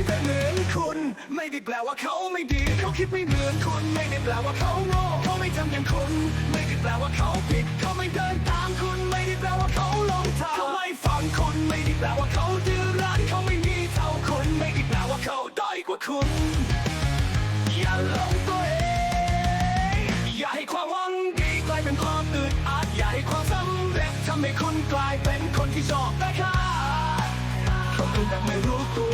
ไม่เป็นเหมือนคุณ ไม่ได้แปลว่าเขาไม่ดี เขาคิดไม่เหมือนคุณ ไม่ได้แปลว่าเขาโง่เขาไม่ทำอย่างคุณ ไม่ได้แปลว่าเขาผิด เขาไม่เดินตามคุณ ไม่ได้แปลว่าเขาหลงทางเขาไม่ฟังคุณ ไม่ได้แปลว่าเขาดื้อรั้นเขาไม่มีเท่าคุณ ไม่ได้แปลว่าเขาด้อยกว่าคุณ อย่าหลงตัวเอง อย่าให้ความหวังดีกลายเป็นความอึดอัดอย่าให้ความสำเร็จทำให้คุณกลายเป็นคนที่ชอบได้ค่าเขาเป็นแบบไม่รู้ตัว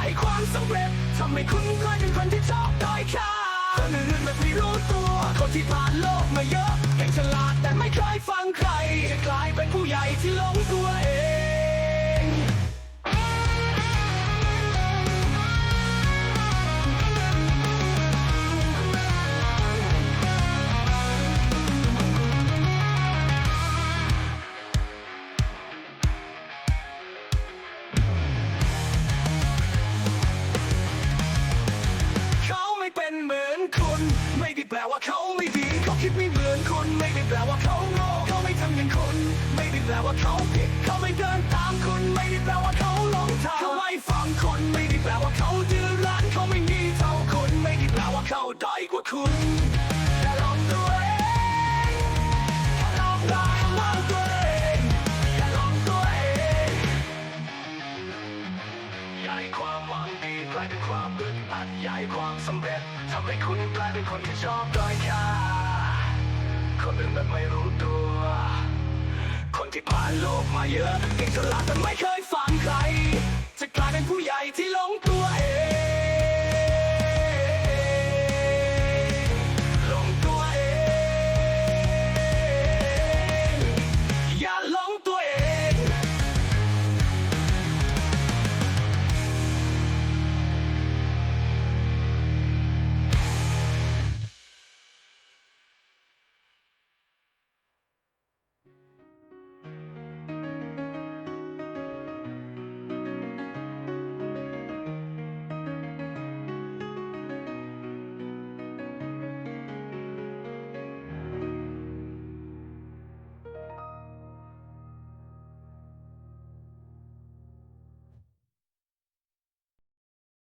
อัดอย่าให้ความสำเร็จทำให้คุณกลายเป็นคนที่ชอบด้อยค่าคนอื่นแบบไม่รู้ตัว คนที่ผ่านโลกมาเยอะเก่งฉลาดแต่ไม่เคยฟังใครจะกลายเป็นผู้ใหญ่ที่หลง เขาไม่ดีเขาคิดไม่เหมือนคุณไม่ได้แปลว่าเขาโง่เขาไม่ทำอย่างคุณไม่ได้แปลว่าเขาผิดเขาไม่เดินตามคุณไม่ได้แปลว่าเขาหลงทางเขาไม่ฟังคนไม่ได้แปลว่าเขาดื้อรั้นเขาไม่มีเท่าคุณไม่ได้แปลว่าเขาด้อยกว่าคุณ ดอัดอย่าให้ความสำเร็จทำให้คุณกลายเป็นคนที่ชอบด้อยค่าคนอื่นแบบไม่รู้ตัว คนที่ผ่านโลกมาเยอะเก่งฉลาดแต่ไม่เคยฟังใคร จะกลายเป็นผู้ใหญ่ที่หลง